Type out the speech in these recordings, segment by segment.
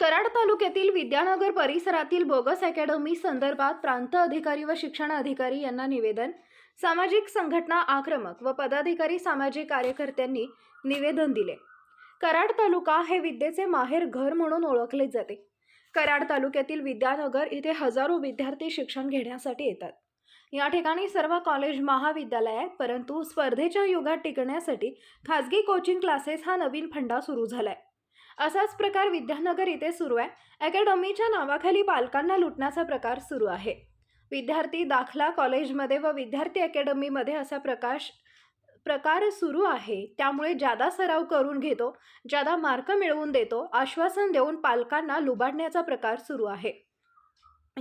कराड तालुक्यातील विद्यानगर परिसरातील bogus academy संदर्भात प्रांत अधिकारी व शिक्षण अधिकारी यांना निवेदन सामाजिक संघटना आक्रमक व पदाधिकारी सामाजिक कार्यकर्त्यांनी निवेदन दिले. कराड तालुका हे विद्येचे माहेर घर म्हणून ओळखले जाते. कराड तालुक्यातील विद्यानगर इथे हजारो विद्यार्थी शिक्षण घेण्यासाठी येतात. या ठिकाणी सर्व कॉलेज महाविद्यालय आहेत परंतु स्पर्धेच्या युगात टिकण्यासाठी खाजगी कोचिंग क्लासेस हा नवीन फंडा सुरू झाला आहे असाच प्रकार विद्यानगर इथे सुरू आहे. अकॅडमीच्या नावाखाली पालकांना लुटण्याचा प्रकार सुरू आहे. विद्यार्थी दाखला कॉलेजमध्ये व विद्यार्थी अकॅडमीमध्ये असा प्रकाश प्रकार सुरू आहे. त्यामुळे ज्यादा सराव करून घेतो जादा मार्क मिळवून देतो आश्वासन देऊन पालकांना लुबाडण्याचा प्रकार सुरू आहे.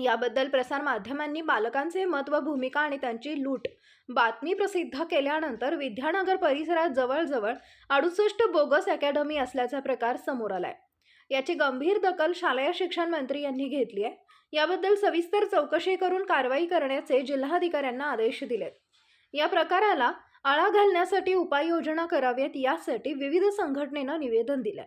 याबद्दल प्रसारमाध्यमांनी बालकांचे मत व भूमिका आणि त्यांची लूट बातमी प्रसिद्ध केल्यानंतर विद्यानगर परिसरात जवळजवळ अडुसष्ट बोगस अकॅडमी असल्याचा प्रकार समोर आलाय. याची गंभीर दखल शालेय शिक्षण मंत्री यांनी घेतली आहे. याबद्दल सविस्तर चौकशी करून कारवाई करण्याचे जिल्हाधिकाऱ्यांना आदेश दिलेत. या प्रकाराला आळा घालण्यासाठी उपाययोजना कराव्यात यासाठी विविध संघटनेनं निवेदन दिलंय.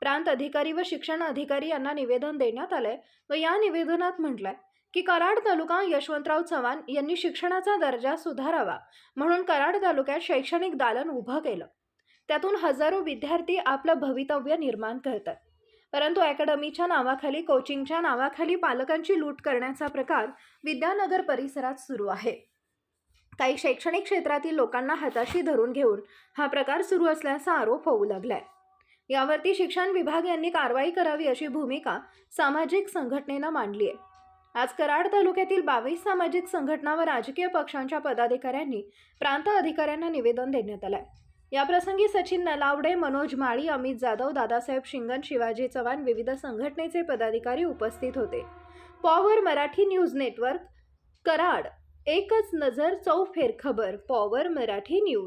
प्रांत अधिकारी व शिक्षण अधिकारी यांना निवेदन देण्यात आलंय व या निवेदनात म्हटलंय की कराड तालुका यशवंतराव चव्हाण यांनी शिक्षणाचा दर्जा सुधारावा म्हणून कराड तालुक्यात शैक्षणिक दालन उभं केलं. त्यातून हजारो विद्यार्थी आपलं भवितव्य निर्माण करतात. परंतु अकॅडमीच्या नावाखाली कोचिंगच्या नावाखाली पालकांची लूट करण्याचा प्रकार विद्यानगर परिसरात सुरू आहे. काही शैक्षणिक क्षेत्रातील लोकांना हाताशी धरून घेऊन हा प्रकार सुरू असल्याचा आरोप होऊ लागलाय. यावरती शिक्षण विभाग यांनी कारवाई करावी अशी भूमिका सामाजिक संघटनेनं मांडली आहे. आज कराड तालुक्यातील बावीस सामाजिक संघटना व राजकीय पक्षांच्या पदाधिकाऱ्यांनी प्रांत अधिकाऱ्यांना निवेदन देण्यात आलंय. याप्रसंगी सचिन नलावडे मनोज माळी अमित जाधव दादासाहेब शिंगण शिवाजी चव्हाण विविध संघटनेचे पदाधिकारी उपस्थित होते. Power Marathi news network Karad एकच नजर चौफेर खबर पॉवर मराठी न्यूज.